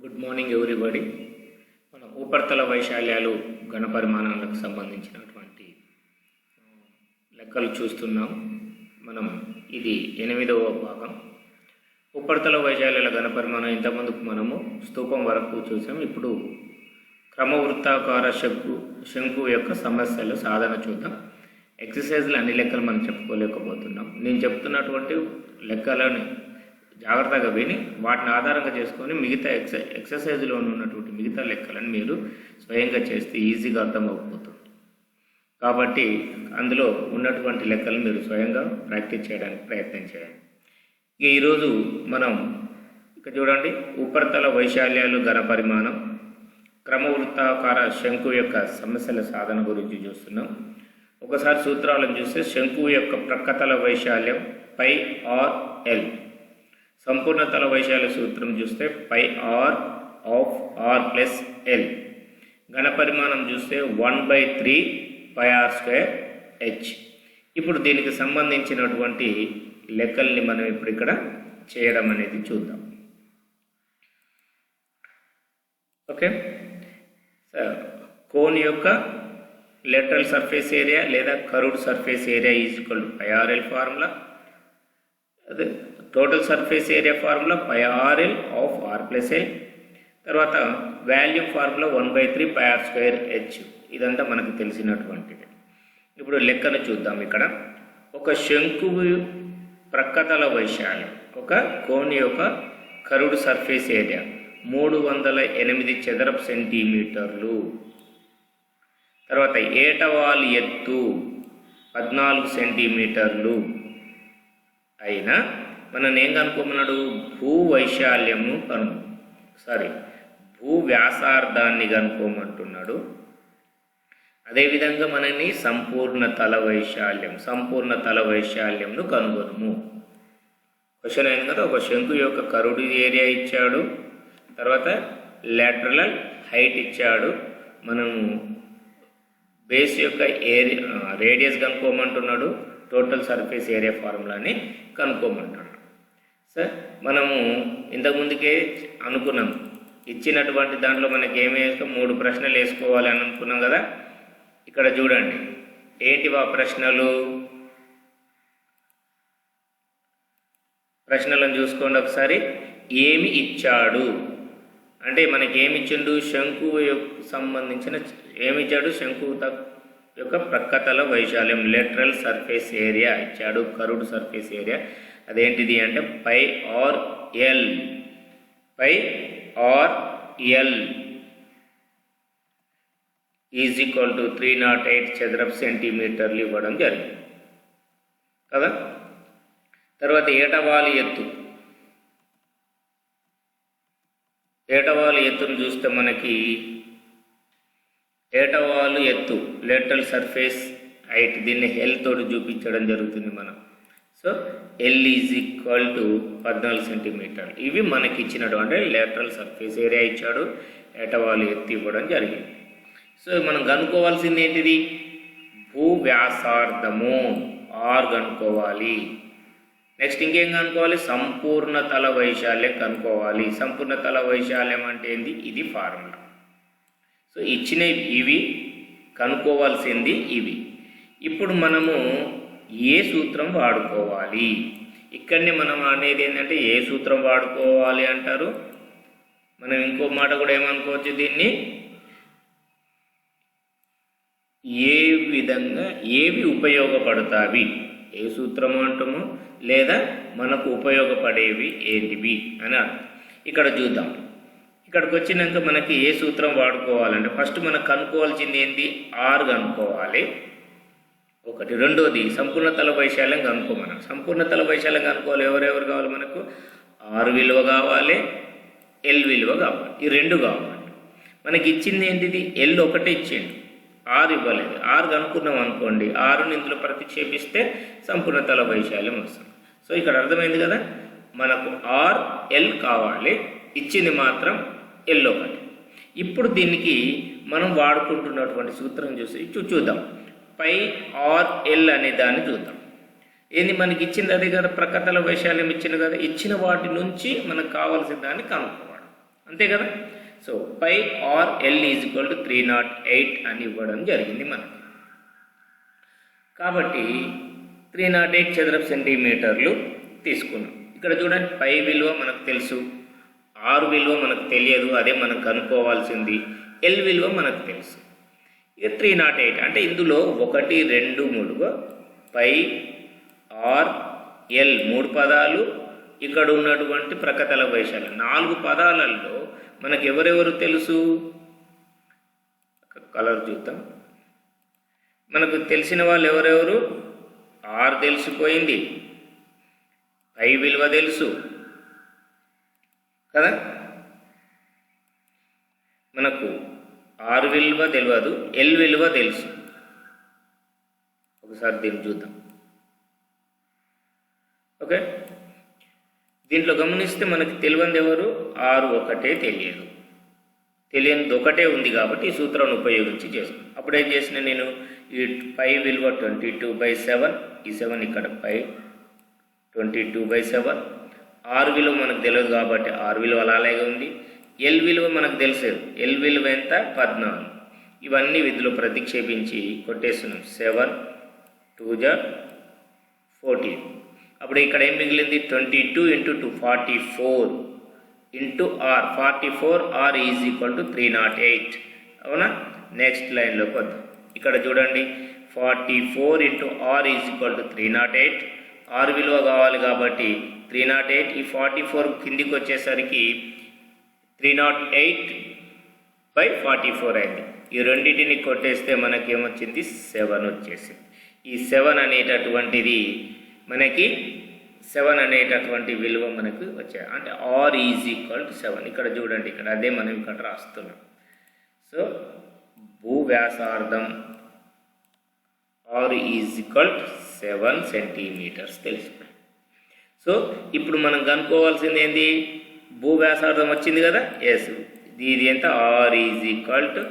Good morning everybody మన ఉపరితల వైశాల్యాలు ఘనపరిమాణాలకు సంబంధించినటువంటి లెక్కలు చూస్తున్నాం. మనం ఇది ఎనిమిదవ భాగం. ఉపరితల వైశాల్యాల ఘనపరిమాణం ఇంతకుముందుకు మనము స్తూపం వరకు చూసాం. ఇప్పుడు క్రమవృత్తాకార శంకు శంకు యొక్క సమస్యలు సాధన చూద్దాం. ఎక్సర్సైజ్లు అన్ని లెక్కలు మనం చెప్పుకోలేకపోతున్నాం. నేను చెప్తున్నటువంటి లెక్కలని జాగ్రత్తగా విని వాటిని ఆధారంగా చేసుకొని మిగతా ఎక్స ఎక్సర్సైజ్లో ఉన్నటువంటి మిగతా లెక్కలను మీరు స్వయంగా చేస్తే ఈజీగా అర్థమవుతుంది కాబట్టి అందులో ఉన్నటువంటి లెక్కలు మీరు స్వయంగా ప్రాక్టీస్ చేయడానికి ప్రయత్నం చేయండి. ఇక ఈరోజు మనం ఇక చూడండి ఉపరితల వైశాల్యాలు ఘన పరిమాణం క్రమవృత్తాకార శంకు యొక్క సమస్యల సాధన గురించి చూస్తున్నాం. ఒకసారి సూత్రాలను చూస్తే శంకు యొక్క ప్రక్కతల వైశాల్యం పై ఆర్ ఎల్. సంపూర్ణ తల వైశాల్య సూత్రం చూస్తే pi R of R plus L. ఘన పరిమాణం చూస్తే one by three pi R square H. ఇప్పుడు దీనికి సంబంధించినటువంటి లెక్కల్ని మనం ఇప్పుడు ఇక్కడ చేయడం అనేది చూద్దాం. ఓకే? కోన్ యొక్క లెటరల్ సర్ఫేస్ ఏరియా లేదా curved surface area is equal to pi R L formula అదే total surface area formula pi R L of R plus L తర్వాత volume formula one by three pi R square H ఇదంతా మనకు తెలిసినటువంటిది. ఇప్పుడు లెక్కను చూద్దాం ఇక్కడ. ఒక శంకు ప్రక్కతల వైశాల్యం ఒక కోణి యొక్క కరుడు సర్ఫేస్ ఏరియా మూడు వందల ఎనిమిది చదరపు సెంటీమీటర్లు. తర్వాత ఏటవాలు ఎత్తు పద్నాలుగు సెంటీమీటర్లు అయినా మనం ఏం కనుక్కోమన్నాడు? భూ వైశాల్యము కను సారీ భూ వ్యాసార్థాన్ని కనుక్కోమంటున్నాడు. అదేవిధంగా మనని సంపూర్ణ తల వైశాల్యం సంపూర్ణ తల వైశాల్యంను కనుగొనుము. క్వశ్చన్ అయిన కదా ఒక శంకు యొక్క కరుడు ఏరియా ఇచ్చాడు తర్వాత లాటరల్ హైట్ ఇచ్చాడు. మనము బేస్ యొక్క ఏరియా రేడియస్ కనుక్కోమంటున్నాడు టోటల్ సర్ఫేస్ ఏరియా ఫార్ములాని కనుక్కోమంటాడు సార్ మనము ఇంతకుముందుకే అనుకున్నాం. ఇచ్చినటువంటి దాంట్లో మనకి ఏమి వేసుకో మూడు ప్రశ్నలు వేసుకోవాలి అని అనుకున్నాం కదా? ఇక్కడ చూడండి. ఏంటి ఆ ప్రశ్నలు? ప్రశ్నలను చూసుకోండి ఒకసారి. ఏమి ఇచ్చాడు? అంటే మనకి ఏమి ఇచ్చిండు? శంకువు యొక్క సంబంధించిన ఏమి ఇచ్చాడు? శంకువు తక్- యొక్క ప్రక్కతల వైశాల్యం లెటరల్ సర్ఫేస్ ఏరియా ఇచ్చాడు. కరుడు సర్ఫేస్ ఏరియా అదేంటిది అంటే pi R L. Pi R L. Is equal to three nought eight చదరపు సెంటీమీటర్లు ఇవ్వడం జరిగింది. కదా? తర్వాత ఏటవాలి ఎత్తు. ఏటవాలు ఎత్తును చూస్తే మనకి ఏటవాలు ఎత్తు లేటరల్ సర్ఫేస్ హైట్ దీన్ని హెల్త్ తోటి చూపించడం జరుగుతుంది మనం. So L is equal to పద్నాలుగు సెంటీమీటర్లు ఇవి మనకి ఇచ్చినటువంటి లేటరల్ సర్ఫేస్ ఏరియా ఇచ్చాడు. ఎటవాలు ఎత్తి ఇవ్వడం జరిగింది. సో మనం కనుక్కోవాల్సింది ఏంటిది? భూ వ్యాసార్థము ఆర్ కనుక్కోవాలి. నెక్స్ట్ ఇంకేం కనుక్కోవాలి? సంపూర్ణ తల వైశాల్యం కనుక్కోవాలి. సంపూర్ణ తల వైశాల్యం అంటే ఏంది? ఇది ఫార్ములా. సో ఇచ్చిన ఇవి కనుక్కోవాల్సింది ఇవి. ఇప్పుడు మనము ఏ సూత్రం వాడుకోవాలి? ఇక్కడనే మనం అనేది ఏంటంటే ఏ సూత్రం వాడుకోవాలి అంటారు? మనం ఇంకో మాట కూడా ఏమనుకోవచ్చు దీన్ని? ఏ విధంగా ఏవి ఉపయోగపడతావి? ఏ సూత్రము అంటాము? లేదా మనకు ఉపయోగపడేవి ఏంటివి? అని ఇక్కడ చూద్దాం. ఇక్కడికి వచ్చినాక మనకి ఏ సూత్రం వాడుకోవాలంటే ఫస్ట్ మనకు కనుక్కోవాల్సింది ఏంటి ఆర్ కనుక్కోవాలి ఒకటి. రెండోది సంపూర్ణ తల వైశాల్యం కనుక్కోమనం సంపూర్ణ తల వైశాల్యం కనుక్కోవాలి ఎవరెవరు కావాలి మనకు? ఆరు విలువ కావాలి ఎల్ విలువ కావాలి. ఈ రెండు కావాలి. మనకి ఇచ్చింది ఏంటిది? ఎల్ ఒకటే ఇచ్చిండు ఆరు ఇవ్వలేదు. ఆరు కనుక్కున్నాం అనుకోండి. ఆరుని ఇందులో ప్రతిక్షేపిస్తే సంపూర్ణ తల వైశాల్యం వస్తుంది. సో ఇక్కడ అర్థమైంది కదా? మనకు ఆర్ ఎల్ కావాలి. ఇచ్చింది మాత్రం ఎల్ ఒకటి. ఇప్పుడు దీనికి మనం వాడుకుంటున్నటువంటి సూత్రం చూసి చూ- చూద్దాం. పై ఆర్ ఎల్ అనే దాన్ని చూద్దాం. ఏంది మనకి ఇచ్చింది? అదే కదా ప్రకటన వైశాల్యం ఇచ్చింది కదా? ఇచ్చిన వాటి నుంచి మనకు కావాల్సిన దాన్ని కనుక్కోవాలి. అంతే కదా? So pi R L is equal to three nought eight అని ఇవ్వడం జరిగింది మనకి. కాబట్టి త్రీ నాట్ ఎయిట్ చదరపు సెంటీమీటర్లు తీసుకున్నాం. ఇక్కడ చూడండి పై విలువ మనకు తెలుసు ఆర్ విలువ మనకు తెలియదు అదే మనం కనుక్కోవాల్సింది ఎల్ విలువ మనకు తెలుసు. ఇక త్రీ నాట్ ఎయిట్ అంటే ఇందులో ఒకటి రెండు మూడుగా పై ఆర్ ఎల్ మూడు పదాలు ఇక్కడ ఉన్నటువంటి ప్రకతల వైశాల్యం నాలుగు పదాలలో మనకు ఎవరెవరు తెలుసు? కలర్ చూద్దాం. మనకు తెలిసిన వాళ్ళు ఎవరెవరు? ఆర్ తెలిసిపోయింది. పై విలువ తెలుసు. కదా? మనకు ఆర్ విలువ తెలియదు ఎల్ విలువ తెలుసు. ఒకసారి దీన్ని చూద్దాం. ఓకే? దీంట్లో గమనిస్తే మనకి తెలియంది ఎవరు? ఆరు ఒకటే తెలియదు. తెలియనిది ఒకటే ఉంది కాబట్టి ఈ సూత్రాన్ని ఉపయోగించి చేస్తాను అప్పుడు ఏం చేసిన నేను? ఈ పై విలువ ట్వంటీ టూ బై సెవెన్ ఈ సెవెన్ ఇక్కడ pi twenty two by seven. ఆరు విలువ మనకు తెలియదు కాబట్టి ఆరు విలువ అలాగే ఉంది. ఎల్ విలువ మనకు తెలిసేది ఎల్ విలువ ఎంత? పద్నాలుగు. ఇవన్నీ విధులు ప్రతిక్షేపించి కొట్టేస్తున్నాం. సెవెన్ టూ జా ఫోర్టీన్ అప్పుడు ఇక్కడ ఏం మిగిలింది? Twenty two into two forty four into R forty four R is equal to three nought eight అవునా నెక్స్ట్ లైన్లోకి వద్దాం. ఇక్కడ చూడండి. Forty four into R is equal to three nought eight R విలువ కావాలి కాబట్టి త్రీ నాట్ ఎయిట్ ఈ forty four కిందికి వచ్చేసరికి three nought eight by forty four అయింది ఈ రెండింటిని కొట్టేస్తే మనకేమొచ్చింది? సెవెన్ వచ్చేసింది. ఈ సెవెన్ అనేటటువంటిది మనకి సెవెన్ అనేటటువంటి విలువ మనకు వచ్చాయి. అంటే R is equal to seven ఇక్కడ చూడండి ఇక్కడ అదే మనం ఇక్కడ రాస్తున్నాం. సో భూ వ్యాసార్థం R is equal to seven centimetres తెలిసిపోయింది సో ఇప్పుడు మనం కనుక్కోవాల్సింది ఏంటి భూ వ్యాసార్థం వచ్చింది కదా? ఎస్ ఇది ఎంత? R is equal to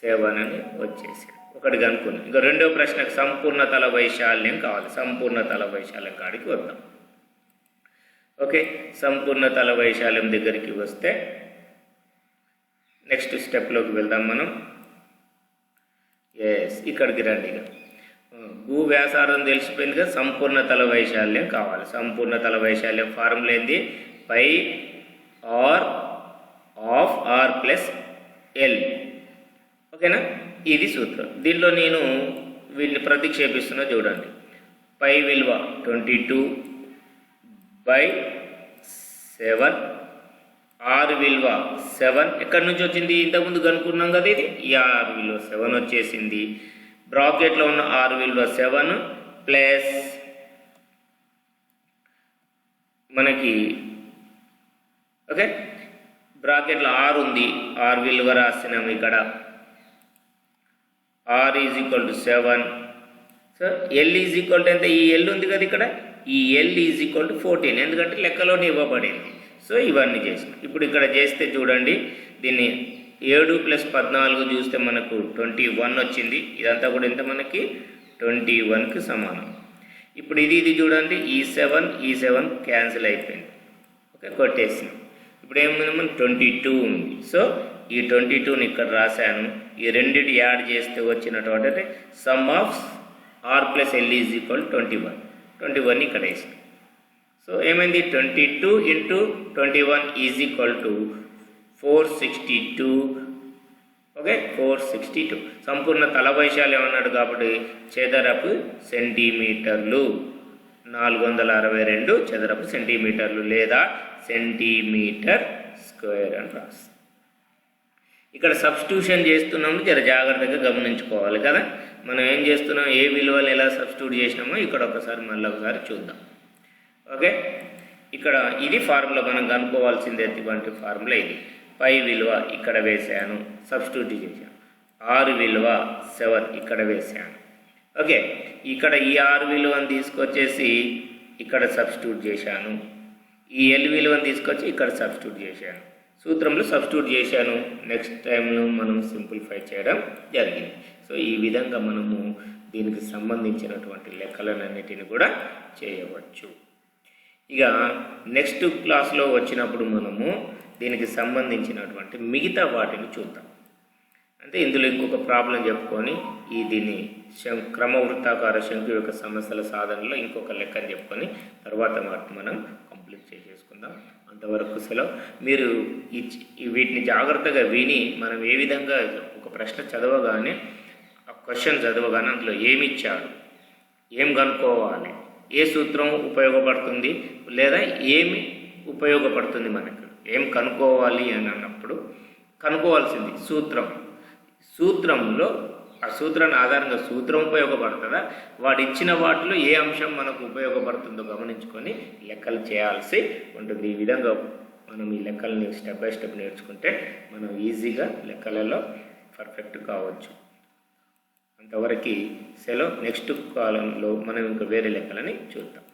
seven అని వచ్చేసింది. ఒకటి కనుక్కున్నాం ఇంకా రెండో ప్రశ్నకు సంపూర్ణ తల వైశాల్యం కావాలి. సంపూర్ణ తల వైశాల్యం కాడికి వద్దాం. ఓకే సంపూర్ణ తల వైశాల్యం దగ్గరికి వస్తే నెక్స్ట్ స్టెప్లోకి వెళ్దాం మనం. ఎస్ ఇక్కడికి రండి ఇక. భూ వ్యాసార్థం తెలిసిపోయింది కదా? సంపూర్ణ తల వైశాల్యం కావాలి. సంపూర్ణ తల వైశాల్యం ఫార్ములా ఏంది? Pi R of R plus L ఓకేనా ఇది సూత్రం. దీనిలో నేను వీళ్ళని ప్రతిక్షేపిస్తున్నా చూడండి. పై విలువ ట్వంటీ టూ బై సెవెన్ ఆరు విలువ సెవెన్ ఎక్కడి నుంచి వచ్చింది? ఇంతకుముందు కనుక్కున్నాం కదా ఇది? ఈ ఆరు విలువ సెవెన్ వచ్చేసింది. బ్రాకెట్లో ఉన్న ఆరు విలువ సెవెన్ ప్లస్ మనకి ఓకే? బ్రాకెట్లో ఆరు ఉంది. ఆర్ విలువ రాసినాం ఇక్కడ. R is equal to seven. So L is equal to ఎంత? ఈ ఎల్ ఉంది కదా ఇక్కడ? ఈ L is equal to fourteen. ఎందుకంటే లెక్కలోనే ఇవ్వబడింది. సో ఇవన్నీ చేసిన. ఇప్పుడు ఇక్కడ చేస్తే చూడండి. దీన్ని ఏడు ప్లస్ పద్నాలుగు చూస్తే మనకు ట్వంటీ వన్ వచ్చింది. ఇదంతా కూడా ఎంత మనకి? ట్వంటీ వన్కి సమానం. ఇప్పుడు ఇది ఇది చూడండి. ఈ సెవెన్ ఈ సెవెన్ క్యాన్సిల్ అయిపోయింది. ఓకే కొట్టేసింది ఇప్పుడు ఏముంది ట్వంటీ టూ ఉంది. సో ఈ ట్వంటీ టూని ఇక్కడ రాశాను. ఈ రెండింటి యాడ్ చేస్తే వచ్చినటువంటి అంటే sum of R plus L is equal twenty one. Twenty one ఇక్కడ వేసాను సో ఏమైంది? Twenty two into twenty one is equal to four sixty two. Okay? Four sixty two. సంపూర్ణ తల వైశాల్యం అన్నాడు కాబట్టి చదరపు సెంటీమీటర్లు. నాలుగు వందల అరవై రెండు చదరపు సెంటీమీటర్లు లేదా సెంటీమీటర్ స్క్వేర్ అని రాస్తాం. ఇక్కడ సబ్స్టిట్యూషన్ చేస్తున్నాము జర జాగ్రత్తగా గమనించుకోవాలి కదా. మనం ఏం చేస్తున్నాం? ఏ విలువలు ఎలా సబ్స్టిట్యూట్ చేసినామో ఇక్కడ ఒకసారి మళ్ళీ ఒకసారి చూద్దాం. ఓకే? ఇక్కడ ఇది ఫార్ములా మనం కనుక్కోవాల్సింది ఎటువంటి ఫార్ములా ఇది? పై విలువ ఇక్కడ వేసాను సబ్స్టిట్యూట్ చేశాను. ఆరు విలువ సెవెన్ ఇక్కడ వేసాను. ఓకే? ఇక్కడ ఈ ఆరు విలువను తీసుకొచ్చేసి ఇక్కడ సబ్స్టిట్యూట్ చేశాను. ఈ ఎల్ విలువను తీసుకొచ్చి ఇక్కడ సబ్స్టిట్యూట్ చేశాను. సూత్రంలో సబ్స్టిట్యూట్ చేశాను. నెక్స్ట్ టైంలో మనం సింప్లిఫై చేయడం జరిగింది. సో ఈ విధంగా మనము దీనికి సంబంధించినటువంటి లెక్కలన్నిటిని కూడా చేయవచ్చు. ఇక నెక్స్ట్ క్లాస్లో వచ్చినప్పుడు మనము దీనికి సంబంధించినటువంటి మిగతా వాటిని చూద్దాం. అంటే ఇందులో ఇంకొక ప్రాబ్లం చెప్పుకొని ఈ దీన్ని శం క్రమవృత్తాకార శంకు యొక్క సమస్యల సాధనలో ఇంకొక లెక్కని చెప్పుకొని తర్వాత వాటిని మనం కంప్లీట్ చేసేసుకుందాం అంతవరకు సెలవు. మీరు ఈ వీటిని జాగ్రత్తగా విని మనం ఏ విధంగా ఒక ప్రశ్న చదవగానే ఆ క్వశ్చన్ చదవగానే అందులో ఏమి ఇచ్చాడు ఏం కనుక్కోవాలి? ఏ సూత్రం ఉపయోగపడుతుంది? లేదా ఏమి ఉపయోగపడుతుంది మనకు? ఏం కనుక్కోవాలి అని అన్నప్పుడు కనుక్కోవాల్సింది సూత్రం. సూత్రంలో ఆ సూత్రాన్ని ఆధారంగా సూత్రం ఉపయోగపడుతుందా? వాడు ఇచ్చిన వాటిలో ఏ అంశం మనకు ఉపయోగపడుతుందో గమనించుకొని లెక్కలు చేయాల్సి ఉంటుంది. ఈ విధంగా మనం ఈ లెక్కల్ని స్టెప్ బై స్టెప్ నేర్చుకుంటే మనం ఈజీగా లెక్కలలో పర్ఫెక్ట్ కావచ్చు. అంతవరకు సెలవు. నెక్స్ట్ కాలంలో మనం ఇంకా వేరే లెక్కలని చూద్దాం.